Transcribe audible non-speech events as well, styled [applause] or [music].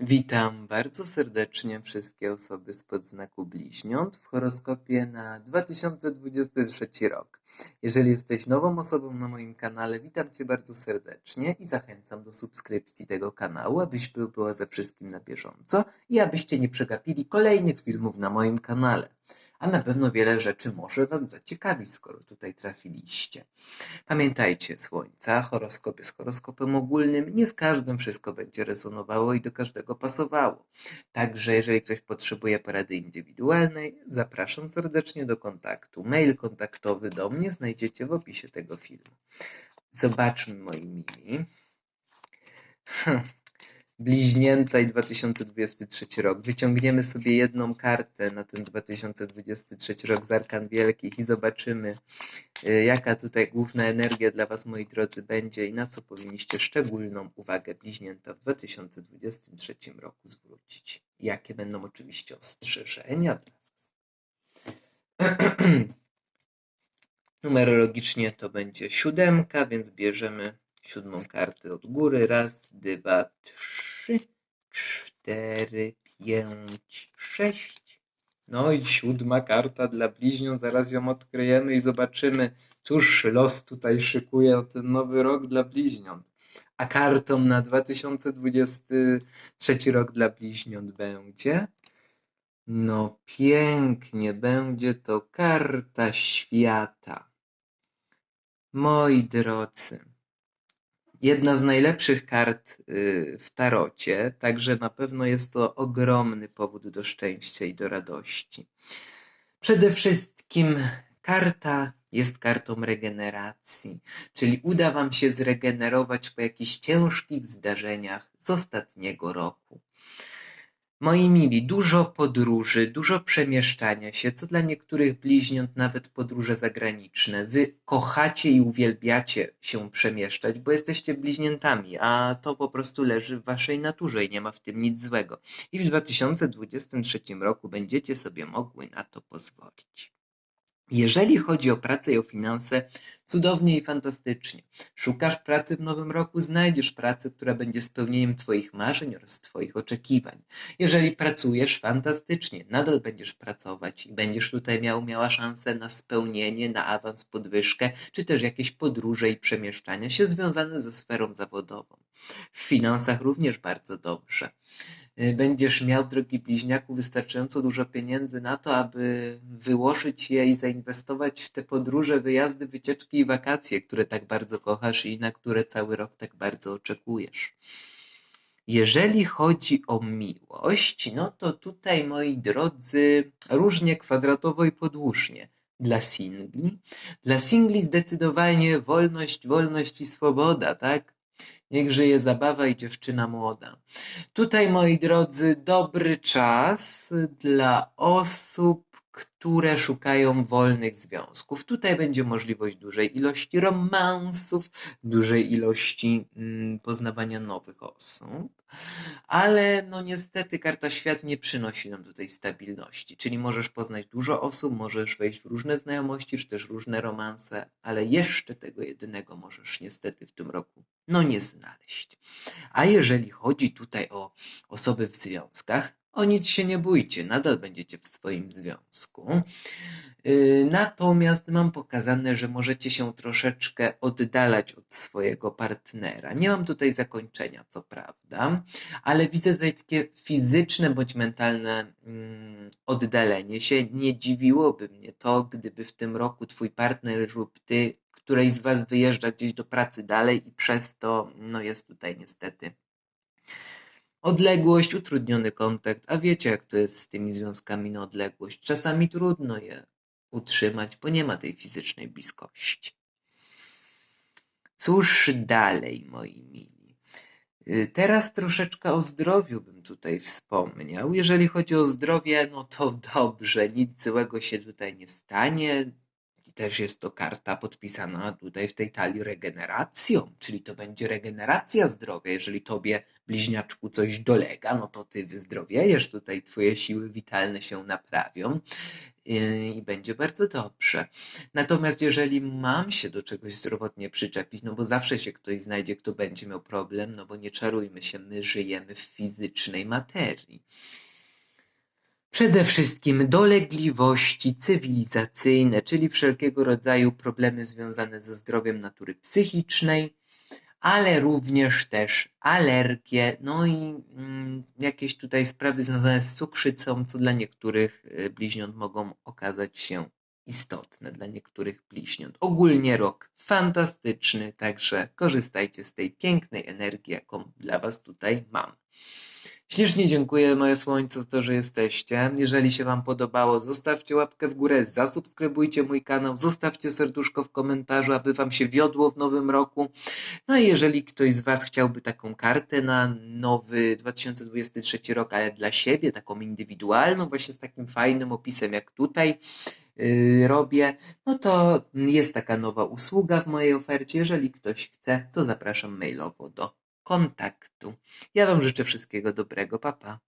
Witam bardzo serdecznie wszystkie osoby spod znaku bliźniąt w horoskopie na 2023 rok. Jeżeli jesteś nową osobą na moim kanale, witam Cię bardzo serdecznie i zachęcam do subskrypcji tego kanału, abyś był była ze wszystkim na bieżąco i abyście nie przegapili kolejnych filmów na moim kanale. A na pewno wiele rzeczy może Was zaciekawić, skoro tutaj trafiliście. Pamiętajcie, Słońca, horoskop jest horoskopem ogólnym, nie z każdym wszystko będzie rezonowało i do każdego pasowało. Także jeżeli ktoś potrzebuje porady indywidualnej, zapraszam serdecznie do kontaktu. Mail kontaktowy do mnie znajdziecie w opisie tego filmu. Zobaczmy, moi mili. Hm. Bliźnięta i 2023 rok. Wyciągniemy sobie jedną kartę na ten 2023 rok z Arkan Wielkich i zobaczymy, y, jaka tutaj główna energia dla Was, moi drodzy, będzie i na co powinniście szczególną uwagę bliźnięta w 2023 roku zwrócić. Jakie będą oczywiście ostrzeżenia dla Was. [clears throat] Numerologicznie to będzie siódemka, więc bierzemy siódmą kartę od góry. Raz, dwa, trzy, cztery, pięć, sześć. No i siódma karta dla bliźniąt. Zaraz ją odkryjemy i zobaczymy, cóż los tutaj szykuje na ten nowy rok dla bliźniąt. A kartą na 2023 rok dla bliźniąt będzie. No pięknie, będzie to karta świata. Moi drodzy, jedna z najlepszych kart y, w tarocie, także na pewno jest to ogromny powód do szczęścia i do radości. Przede wszystkim karta jest kartą regeneracji, czyli uda Wam się zregenerować po jakichś ciężkich zdarzeniach z ostatniego roku. Moi mili, dużo podróży, dużo przemieszczania się, co dla niektórych bliźniąt nawet podróże zagraniczne. Wy kochacie i uwielbiacie się przemieszczać, bo jesteście bliźniętami, a to po prostu leży w waszej naturze i nie ma w tym nic złego. I w 2023 roku będziecie sobie mogły na to pozwolić. Jeżeli chodzi o pracę i o finanse, cudownie i fantastycznie. Szukasz pracy w nowym roku, znajdziesz pracę, która będzie spełnieniem Twoich marzeń oraz Twoich oczekiwań. Jeżeli pracujesz, fantastycznie, nadal będziesz pracować i będziesz tutaj miał, miała szansę na spełnienie, na awans, podwyżkę, czy też jakieś podróże i przemieszczania się związane ze sferą zawodową. W finansach również bardzo dobrze. Y, będziesz miał, drogi bliźniaku, wystarczająco dużo pieniędzy na to, aby wyłożyć je i zainwestować w te podróże, wyjazdy, wycieczki i wakacje, które tak bardzo kochasz i na które cały rok tak bardzo oczekujesz. Jeżeli chodzi o miłość, no to tutaj, moi drodzy, różnie kwadratowo i podłużnie. Dla singli. Dla singli zdecydowanie wolność, wolność i swoboda, tak? Niech żyje zabawa i dziewczyna młoda. Tutaj, moi drodzy, dobry czas dla osób, które szukają wolnych związków. Tutaj będzie możliwość dużej ilości romansów, dużej ilości mm, poznawania nowych osób, ale no niestety karta świat nie przynosi nam tutaj stabilności, czyli możesz poznać dużo osób, możesz wejść w różne znajomości, czy też różne romanse, ale jeszcze tego jedynego możesz niestety w tym roku no nie znaleźć. A jeżeli chodzi tutaj o osoby w związkach, o nic się nie bójcie, nadal będziecie w swoim związku. Yy, natomiast mam pokazane, że możecie się troszeczkę oddalać od swojego partnera. Nie mam tutaj zakończenia, co prawda, ale widzę tutaj takie fizyczne bądź mentalne mm, oddalenie się. Nie dziwiłoby mnie to, gdyby w tym roku twój partner lub ty któreś z Was wyjeżdża gdzieś do pracy dalej i przez to no jest tutaj niestety odległość, utrudniony kontakt, a wiecie jak to jest z tymi związkami na odległość. Czasami trudno je utrzymać, bo nie ma tej fizycznej bliskości. Cóż dalej, moi mili? Y, teraz troszeczkę o zdrowiu bym tutaj wspomniał. Jeżeli chodzi o zdrowie, no to dobrze, nic złego się tutaj nie stanie też jest to karta podpisana tutaj w tej talii regeneracją, czyli to będzie regeneracja zdrowia. Jeżeli tobie, bliźniaczku, coś dolega, no to ty wyzdrowiejesz, tutaj twoje siły witalne się naprawią yy, i będzie bardzo dobrze. Natomiast jeżeli mam się do czegoś zdrowotnie przyczepić, no bo zawsze się ktoś znajdzie, kto będzie miał problem, no bo nie czarujmy się, my żyjemy w fizycznej materii. Przede wszystkim dolegliwości cywilizacyjne, czyli wszelkiego rodzaju problemy związane ze zdrowiem natury psychicznej, ale również też alergie, no i mm, jakieś tutaj sprawy związane z cukrzycą, co dla niektórych y, bliźniąt mogą okazać się istotne, dla niektórych bliźniąt. Ogólnie rok fantastyczny, także korzystajcie z tej pięknej energii, jaką dla Was tutaj mam. Ślicznie dziękuję moje słońce za to, że jesteście. Jeżeli się Wam podobało, zostawcie łapkę w górę, zasubskrybujcie mój kanał, zostawcie serduszko w komentarzu, aby Wam się wiodło w nowym roku. No i jeżeli ktoś z Was chciałby taką kartę na nowy 2023 rok, ale dla siebie, taką indywidualną, właśnie z takim fajnym opisem jak tutaj yy, robię, no to jest taka nowa usługa w mojej ofercie. Jeżeli ktoś chce, to zapraszam mailowo do kontaktu. Ja Wam życzę wszystkiego dobrego. Pa, pa.